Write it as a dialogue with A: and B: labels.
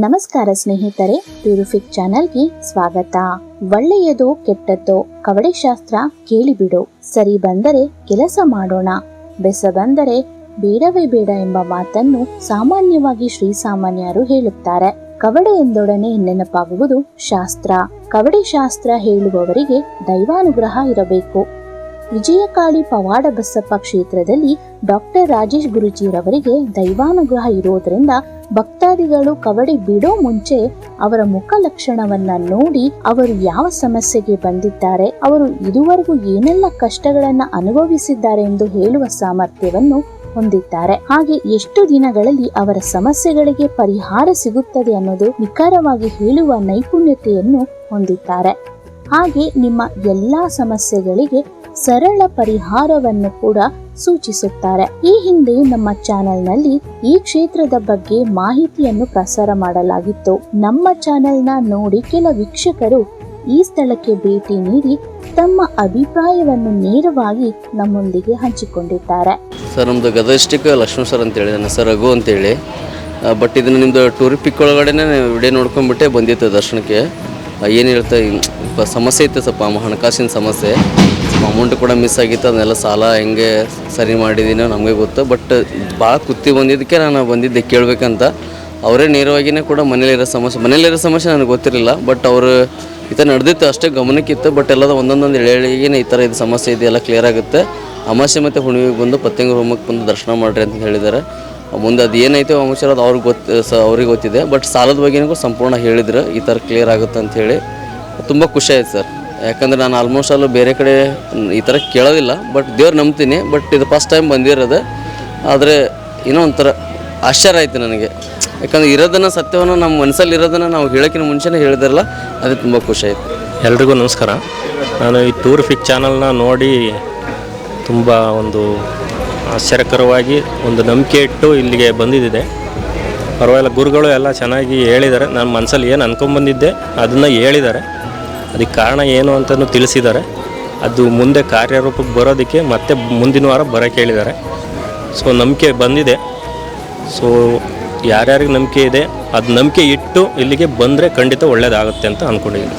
A: ನಮಸ್ಕಾರ ಸ್ನೇಹಿತರೆ ಪ್ಯೂರಿಫಿಕ್ ಚಾನೆಲ್ಗೆ ಸ್ವಾಗತ. ಒಳ್ಳೆಯದೋ ಕೆಟ್ಟದ್ದೋ ಕವಡೆ ಶಾಸ್ತ್ರ ಕೇಳಿಬಿಡು. ಸರಿ ಬಂದರೆ ಕೆಲಸ ಮಾಡೋಣ. ಬೆಸ ಬಂದರೆ ಬೇಡವೇ ಬೇಡ ಎಂಬ ಮಾತನ್ನು ಸಾಮಾನ್ಯವಾಗಿ ಶ್ರೀ ಸಾಮಾನ್ಯರು ಹೇಳುತ್ತಾರೆ. ಕವಡೆ ಎಂದೊಡನೆ ನೆನಪಾಗುವುದು ಶಾಸ್ತ್ರ. ಕವಡೆ ಶಾಸ್ತ್ರ ಹೇಳುವವರಿಗೆ ದೈವಾನುಗ್ರಹ ಇರಬೇಕು. ವಿಜಯಕಾಳಿ ಪವಾಡ ಬಸಪ್ಪ ಕ್ಷೇತ್ರದಲ್ಲಿ ಡಾಕ್ಟರ್ ರಾಜೇಶ್ ಗುರುಜಿರವರಿಗೆ ದೈವಾನುಗ್ರಹ ಇರೋದ್ರಿಂದ ಭಕ್ತಾದಿಗಳು ಕವಡಿ ಬಿಡೋ ಮುಂಚೆ ಅವರ ಮುಖ ಲಕ್ಷಣವನ್ನ ನೋಡಿ ಅವರು ಯಾವ ಸಮಸ್ಯೆಗೆ ಬಂದಿದ್ದಾರೆ, ಅವರು ಇದುವರೆಗೂ ಏನೆಲ್ಲ ಕಷ್ಟಗಳನ್ನ ಅನುಭವಿಸಿದ್ದಾರೆ ಎಂದು ಹೇಳುವ ಸಾಮರ್ಥ್ಯವನ್ನು ಹೊಂದಿದ್ದಾರೆ. ಹಾಗೆ ಎಷ್ಟು ದಿನಗಳಲ್ಲಿ ಅವರ ಸಮಸ್ಯೆಗಳಿಗೆ ಪರಿಹಾರ ಸಿಗುತ್ತದೆ ಅನ್ನೋದು ನಿಖರವಾಗಿ ಹೇಳುವ ನೈಪುಣ್ಯತೆಯನ್ನು ಹೊಂದಿದ್ದಾರೆ. ಹಾಗೆ ನಿಮ್ಮ ಎಲ್ಲಾ ಸಮಸ್ಯೆಗಳಿಗೆ ಸರಳ ಪರಿಹಾರವನ್ನು ಕೂಡ ಸೂಚಿಸುತ್ತಾರೆ. ಈ ಹಿಂದೆ ನಮ್ಮ ಚಾನೆಲ್ನಲ್ಲಿ ಈ ಕ್ಷೇತ್ರದ ಬಗ್ಗೆ ಮಾಹಿತಿಯನ್ನು ಪ್ರಸಾರ ಮಾಡಲಾಗಿತ್ತು. ನಮ್ಮ ಚಾನೆಲ್ನ ನೋಡಿ ಕೆಲ ವೀಕ್ಷಕರು ಈ ಸ್ಥಳಕ್ಕೆ ಭೇಟಿ ನೀಡಿ ತಮ್ಮ ಅಭಿಪ್ರಾಯವನ್ನು ನೇರವಾಗಿ ನಮ್ಮೊಂದಿಗೆ ಹಂಚಿಕೊಂಡಿದ್ದಾರೆ.
B: ಸರ್ ನಮ್ಮದು ಗದಗ ಡಿಸ್ಟಿಕ್ ಲಕ್ಷ್ಮಣ ಸರ್ ಅಂತೇಳಿ, ನನ್ನ ಸರ್ ರಘು ಅಂತೇಳಿ. ಬಟ್ ಇದನ್ನು ನಿಮ್ಮದು ಟೂರ್ ಪಿಕ್ ಒಳಗಡೆನೇ ವಿಡಿಯೋ ನೋಡ್ಕೊಂಡ್ಬಿಟ್ಟೆ ಬಂದಿತ್ತು ದರ್ಶನಕ್ಕೆ. ಏನು ಹೇಳ್ತಾ ಸಮಸ್ಯೆ ಇತ್ತು ಸ್ವಲ್ಪ ಹಣಕಾಸಿನ ಸಮಸ್ಯೆ. ಅಮೌಂಟ್ ಕೂಡ ಮಿಸ್ ಆಗಿತ್ತು, ಅದನ್ನೆಲ್ಲ ಸಾಲ ಹೆಂಗೆ ಸರಿ ಮಾಡಿದ್ದೀನೋ ನಮಗೆ ಗೊತ್ತು ಬಟ್ ಭಾಳ ಕುತ್ತಿ ಬಂದಿದ್ದಕ್ಕೆ ನಾನು ಬಂದಿದ್ದೆ ಕೇಳಬೇಕಂತ. ಅವರೇ ನೇರವಾಗಿಯೇ ಕೂಡ ಮನೇಲಿರೋ ಸಮಸ್ಯೆ ಮನೇಲಿರೋ ಸಮಸ್ಯೆ ನನಗೆ ಗೊತ್ತಿರಲಿಲ್ಲ ಬಟ್ ಅವರು ಈ ಥರ ನಡೆದಿತ್ತು ಅಷ್ಟೇ ಗಮನಕ್ಕಿತ್ತು ಬಟ್ ಎಲ್ಲದ ಒಂದೊಂದೊಂದು ಎಳೆಗಳಿಗೇನೆ ಈ ಥರ ಇದು ಸಮಸ್ಯೆ ಇದೆಲ್ಲ ಕ್ಲಿಯರ್ ಆಗುತ್ತೆ. ಅಮಾಸೆ ಮತ್ತು ಹುಣ್ಣಿಮೆಗೆ ಬಂದು ಪತ್ತಂಗ ಹೋಮಕ್ಕೆ ಬಂದು ದರ್ಶನ ಮಾಡಿರಿ ಅಂತ ಹೇಳಿದ್ದಾರೆ. ಮುಂದೆ ಅದು ಏನೈತೆ ಅಮಾಚಾರ ಅದು ಅವ್ರಿಗೆ ಗೊತ್ತು, ಸ, ಅವ್ರಿಗೆ ಗೊತ್ತಿದೆ ಬಟ್ ಸಾಲದ ಬಗ್ಗೆನೂ ಸಂಪೂರ್ಣ ಹೇಳಿದ್ರು, ಈ ಥರ ಕ್ಲಿಯರ್ ಆಗುತ್ತೆ ಅಂತ ಹೇಳಿ. ತುಂಬ ಖುಷಿ ಆಯ್ತು ಸರ್. ಯಾಕಂದ್ರೆ ನಾನು ಆಲ್ಮೋಸ್ಟ್ ಅಲ್ಲೂ ಬೇರೆ ಕಡೆ ಈ ಥರ ಕೇಳೋದಿಲ್ಲ ಬಟ್ ದೇವ್ರು ನಂಬ್ತೀನಿ ಬಟ್ ಇದು ಫಸ್ಟ್ ಟೈಮ್ ಬಂದಿರೋದು. ಆದರೆ ಏನೋ ಒಂಥರ ಆಶ್ಚರ್ಯ ಆಯಿತು ನನಗೆ. ಯಾಕಂದ್ರೆ ಇರೋದನ್ನು ಸತ್ಯವನ್ನು ನಮ್ಮ ಮನಸ್ಸಲ್ಲಿ ಇರೋದನ್ನು ನಾವು ಹೇಳೋಕ್ಕಿಂತ ಮುಂಚೆನೇ ಹೇಳಿದ್ರಲ್ಲ, ಅದು ತುಂಬ ಖುಷಿ ಆಯಿತು.
C: ಎಲ್ರಿಗೂ ನಮಸ್ಕಾರ. ನಾನು ಈ ಟೂರ್ ಫಿಕ್ ಚಾನಲ್ನ ನೋಡಿ ತುಂಬ ಒಂದು ಆಶ್ಚರ್ಯಕರವಾಗಿ ಒಂದು ನಂಬಿಕೆ ಇಟ್ಟು ಇಲ್ಲಿಗೆ ಬಂದಿದ್ದಿದೆ. ಪರವಾಗಿಲ್ಲ, ಗುರುಗಳು ಎಲ್ಲ ಚೆನ್ನಾಗಿ ಹೇಳಿದ್ದಾರೆ. ನನ್ನ ಮನಸ್ಸಲ್ಲಿ ಏನು ಅನ್ಕೊಂಡ್ಬಂದಿದ್ದೆ ಅದನ್ನು ಹೇಳಿದ್ದಾರೆ. ಅದಕ್ಕೆ ಕಾರಣ ಏನು ಅಂತಲೂ ತಿಳಿಸಿದ್ದಾರೆ. ಅದು ಮುಂದೆ ಕಾರ್ಯರೂಪಕ್ಕೆ ಬರೋದಕ್ಕೆ ಮತ್ತೆ ಮುಂದಿನ ವಾರ ಬರೋಕ್ಕೆ ಹೇಳಿದ್ದಾರೆ ಸೊ ನಂಬಿಕೆ ಬಂದಿದೆ. ಸೊ ಯಾರ್ಯಾರಿಗೆ ನಂಬಿಕೆ ಇದೆ, ಅದು ನಂಬಿಕೆ ಇಟ್ಟು ಇಲ್ಲಿಗೆ ಬಂದರೆ ಖಂಡಿತ ಒಳ್ಳೆಯದಾಗುತ್ತೆ ಅಂತ ಅಂದ್ಕೊಂಡಿದ್ದೀನಿ